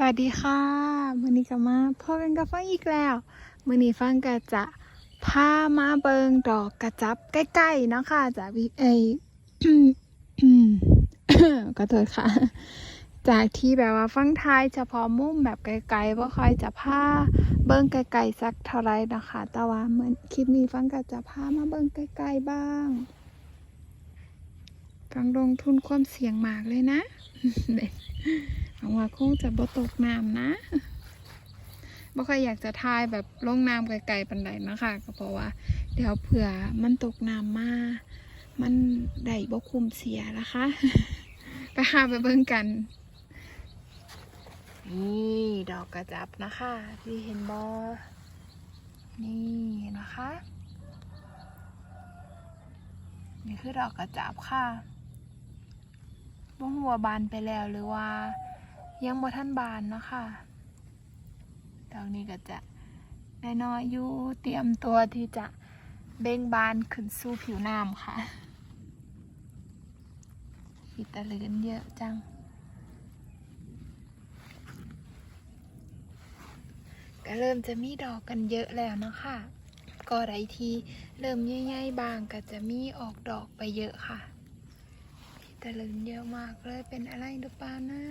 สวัสดีค่ะมือนี้ก็มาพบกันกับฟังอีกแล้วมือนี้ฟังก็จะพามาเบิงดอกกระจับใกล้ๆเนาะค่ะจากวิเอยก็โทษค่ะ จากที่แบบว่าฟังไทายเฉพาะมุมแบบไกลๆว่าคอยจะพาเบิงไกลๆสักเท่าไรนะคะแต่ว่าเหมือนคลิปนี้ฟังก็จะพามาเบิงไกลๆบ้างฟังลงทุนความเสี่ยงมากเลยนะ หวังว่าคงจะบ่ตกน้ำนะบ่ค่อยอยากจะทายแบบลงน้ำไกลๆปันใดนะคะก็เพราะว่า เดี๋ยวเผื่อมันตกน้ำมามันได้บ่คุมเสียนะคะไปหาไปเบิ่งกันนี่ดอกกระจับนะคะที่เห็นบอนี่นะคะนี่คือดอกกระจับค่ะบ่หัวบานไปแล้วหรือว่า ยังบ่ท่านบานเนาะค่ะดอกนี้ก็จะน้อยอยู่เตรียมตัวที่จะเบ่งบานขึ้นสู่ผิวน้ำค่ะขีตะลืนเยอะจัง ก็เริ่มจะมีดอกกันเยอะแล้วเนาะค่ะก็ไดทีเริ่มใหญ่ๆบางก็จะมีออกดอกไปเยอะค่ะคิดตะลืนเยอะมากเลยเป็นอะไรหรือเปล่านะ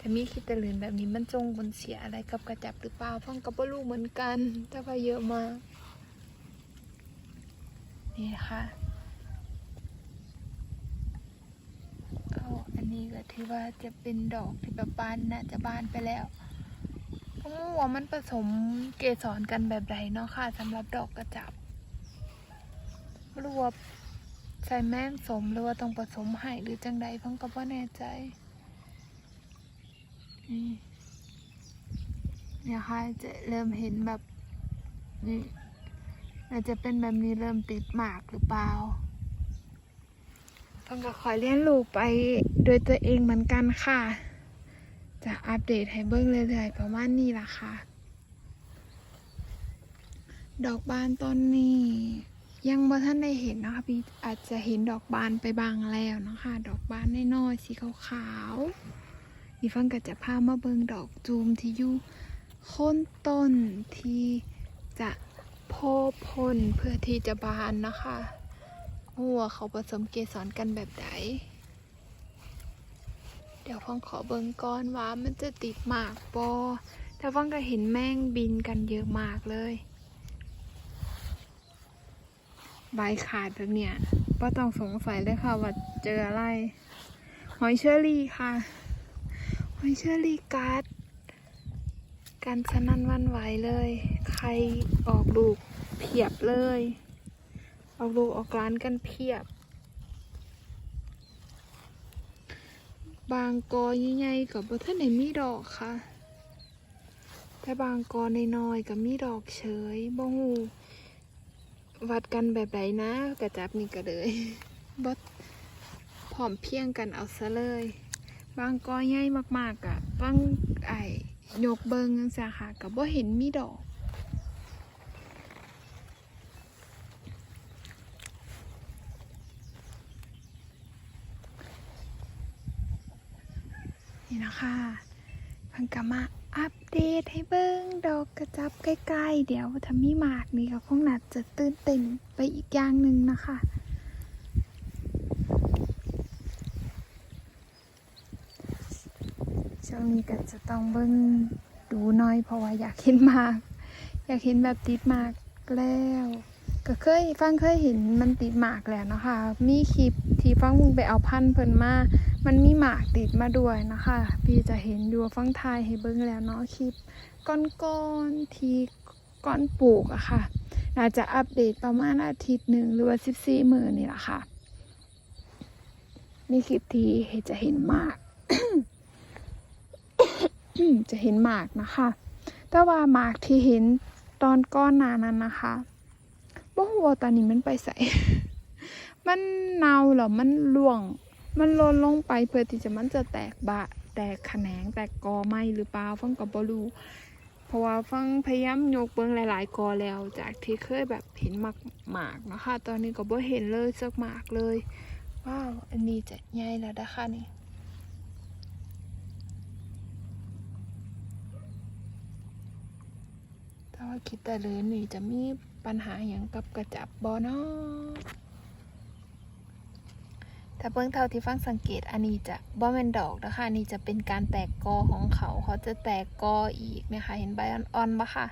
แต่มีคิดตะลืนแบบนี้มันจงบนเสียอะไรกับกระจับหรือเปล่าฟังกับว่าลูกเหมือนกันแต่ว่าเยอะมากนี่ค่ะเอาอันนี้ก็ถือว่าจะเป็นดอกที่แบบบานน่าจะบานไปแล้วเพราะว่ามันผสมเกสรกันแบบใดเนาะค่ะสำหรับดอกกระจับรู้ว่าใส่แม่งสมหรือว่าต้องผสมให้หรือจังใดเพิ่งก็บ่แน่ใจ นี่เนี่ยค่ะจะเริ่มเห็นแบบนี่อาจจะเป็นแบบนี้เริ่มติดหมากหรือเปล่าเพิ่งก็คอยเลี้ยงลูกไปโดยตัวเองเหมือนกันค่ะ จะอัปเดตให้เบิ้งเรื่อยๆประมาณนี้ล่ะค่ะ ดอกบานต้นนี้ ยังบ่ท่านได้เห็นนะคะพี่อาจจะเห็นดอกบานไปบางแล้วนะคะ ดอกบานน้อยๆสีขาวๆ อีฟังก็จะพามาเบิงดอกจูมที่อยู่โค้นต้นที่จะโพพลเพื่อที่จะบานนะคะหัวเขาผสมเกสรกันแบบไหนเดี๋ยวฟังขอเบิงก่อนว่ามันจะติดหมากปอแต่ฟังก็เห็นแมงบินกันเยอะมากเลย ใบขาดแบบเนี้ยก็ต้องสงสัยเลยค่ะว่าเจออะไร หอยเชอรี่ค่ะ หอยเชื่อรี่กัดกันสนั่นวันไหวเลย ใครออกลูกเพียบเลย ออกลูกออกร้านกันเพียบ บางกอใหญ่ๆกับบ่ท่านไหนมีดอกค่ะ แต่บางกอน้อยๆกับมีดอกเฉยบ่ฮูวัดกันแบบไหนนะกระจับนี่ก็เลยบดพร้อมเพียงกันเอาซะเลย บางกอใหญ่มากๆอะบางไอ้ยกเบิงจังซี่ค่ะกับว่าเห็นมีดอกนี่นะคะพังกมาอัปเดตให้เบิ้งดอกกระจับใกล้ๆ เดี๋ยวถ้ามีหมากนี่ก็คงหน่าจะตื่นเต้นไปอีกอย่างหนึ่งนะคะ ช่วงนี้ก็จะต้องเบิ้งดูน้อย เพราะว่าอยากเห็นมาก อยากเห็นแบบติดมากแล้ว ก็เคยฟังเคยเห็นมันติดหมากแล้วนะคะ มีคลิปที่ฟังมึงไปเอาพันเพิ่นมา มันมีหมากติดมาด้วยนะคะ พี่จะเห็นอยู่ฟังทายให้เบิ้งแล้วเนาะคลิปก้อนๆที่ก้อนปลูกอะค่ะน่าจะอัปเดตประมาณอาทิตย์หนึ่งหรือว่าสิบสี่มือนี่แหละค่ะมีคลิปที่จะเห็นมาก จะเห็นหมากนะคะ แต่ว่าหมากที่เห็นตอนก้อนนานั้นนะคะบ่ฮู้ว่าตอนนี้มันไปใส่มันเน่าเหรอมันร่วง มันหล่นลงไปเพื่อที่จะมันจะแตกบะ แตกแขนงแตกกอไม้หรือเปล่าฟังกับ่รู้เพราะว่าฟังพยายามยกเบิ้งหลาย ๆ กอแล้ว จากที่เคยแบบเห็นหมากหมากๆนะคะ ตอนนี้ก็บ่เห็นเลยสักหมากเลยว้าวอันนี้จะใหญ่แล้วนะคะนี่ คิดแต่เลยนี่จะมีปัญหาอย่างกับกระจับบอนาะแต่เบื้องเท่าที่ฟังสังเกตอันนี้จะบ่เป็นดอกนะคะอันนี้จะเป็นการแตกกอของเขา เขาจะแตกกออีกนะคะ เห็นใบอ่อนๆปะค่ะ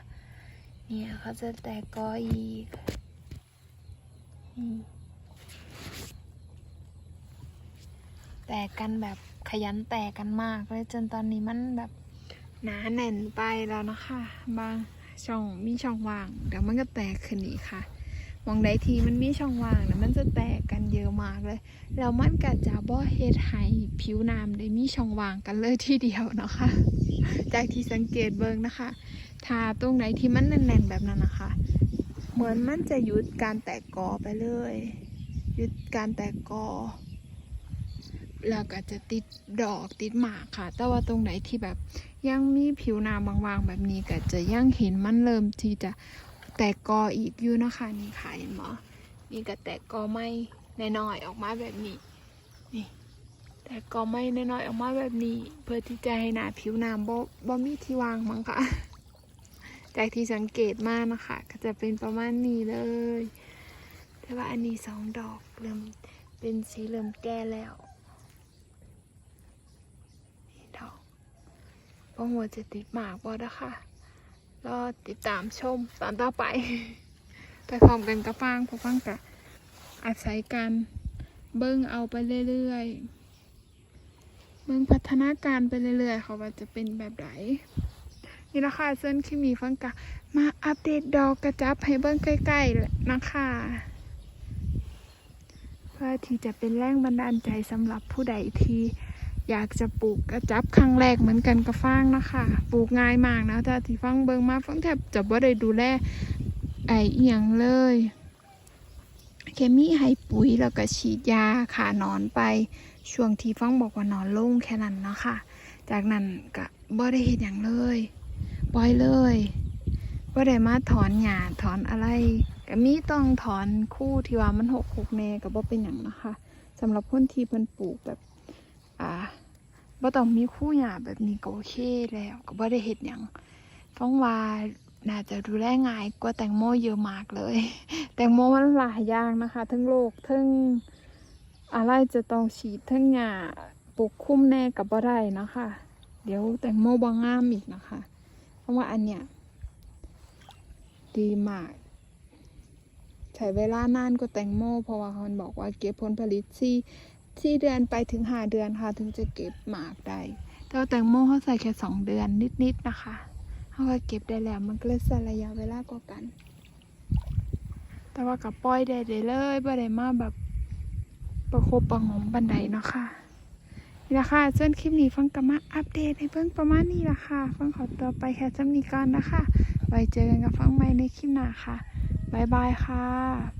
เนี่ยเขาจะแตกกออีกแตกกันแบบขยันแตกกันมากเลยจนตอนนี้มันแบบหนาแน่นไปแล้วนะคะบาง ช่องมีช่องว่างเดี๋ยวมันก็แตกขึ้นอีกค่ะมองใดทีมันมีช่องว่างนะมันจะแตกกันเยอะมากเลยแล้วมันก็จะบ่เฮ็ดให้ผิวน้ำได้มีช่องว่างกันเลยทีเดียวเนาะคะ จากที่สังเกตเบิ่งนะคะถ้าตรงไหนที่มันแน่นๆแบบนั้นนะคะ เหมือนมันจะหยุดการแตกกอไปเลยหยุดการแตกกอ แล้วก็จะติดดอกติดหมากค่ะ แต่ว่าตรงไหนที่แบบยังมีผิวหน้ำบางๆ แบบนี้ก็จะยังเห็นมันเริ่มที่จะแตกกออีกอยู่นะคะนี่ค่ะเห็นไหมนี่ก็แตกกอไม่น้อยๆออกมาแบบนี้นี่แต่ก็ไม่น้อยๆออกมาแบบนี้ เพื่อที่จะให้หนาผิวน้ำบ่บ่มีที่วางมั้งค่ะ จากที่สังเกตมากนะคะ ก็จะเป็นประมาณนี้เลย แต่ว่าอันนี้สองดอกเริ่มเป็นสีเริ่มแก่แล้วนี่ดอก ว่าหัวจะติดหมากบ่นะค่ะรอติดตามชมตอนต่อไป ไปพร้อมกันกับฟังเพราะฟังกะอาศัยกันเบิ้งเอาไปเรื่อยๆเมืองพัฒนาการไปเรื่อยๆเขาว่าจะเป็นแบบไหนนี่นะคะเส้นคิมีฟังกะมาอัปเดตดอกกระจับให้เบิ้งใกล้ๆนะคะเพื่อที่จะเป็นแรงบันดาลใจสำหรับผู้ใดที่ อยากจะปลูกกระจับครั้งแรกเหมือนกันกับฟางนะคะปลูกง่ายมากนะถ้าที่ฟังเบิงมาฟังแทบจะบ่ได้ดูแลไอเอียงเลยแค่มีให้ปุ๋ยแล้วก็ฉีดยาขาหนอนไป ช่วงที่ฟังบอกว่านอนลงแค่นั้นเนาะค่ะ จากนั้นก็บ่ได้เห็นอย่างเลยปล่อยเลยบ่ได้มาถอนหญ้าถอนอะไรก็มีต้องถอนคู่ที่ว่ามันหกหกแน่ก็บ่เป็นอย่างนะคะสำหรับคนที่เพิ่นปลูกแบบ อ่าบ่ต้องมีคู่หญ้าแบบนี้ก็โอเคแล้ว ก็บ่ได้เฮ็ดหยังฟังว่าน่าจะดูแลง่ายกว่าแตงโมเยอะมากเลย แตงโมมันหลายอย่างนะคะ ทั้งโรคทั้งอะไรจะต้องฉีดทั้งหญ้าปลูกคุ้มแน่กับบ่ได้นะคะ เดี๋ยวแตงโมบางงามอีกนะคะ เพราะว่าอันเนี้ยดีมากใช้เวลานานกว่าแตงโม เพราะว่าเขาบอกว่าเก็บผลผลิตที่ ที่เดือนไปถึงห้าเดือนค่ะ ถึงจะเก็บหมากได้แต่วแตงโมเขาใส่แค่สองเดือนนิดๆนะคะเขาก็เก็บได้แล้วมันก็เลยใช้ระยะเวลากว่ากัน แต่ว่ากับปล่อยได้ได้เลยบ่ได้มาแบบประคบประงมบันไดเนาะค่ะนี่ละค่ะส่วนคลิปนี้ฟังก็มาอัปเดตให้เพิ่งประมาณนี้ละค่ะ ฟังขอตัวไปแค่จำนี้ก่อนนะคะ ไว้เจอกันกับฟังใหม่ในคลิปหน้าค่ะบ๊ายบายค่ะ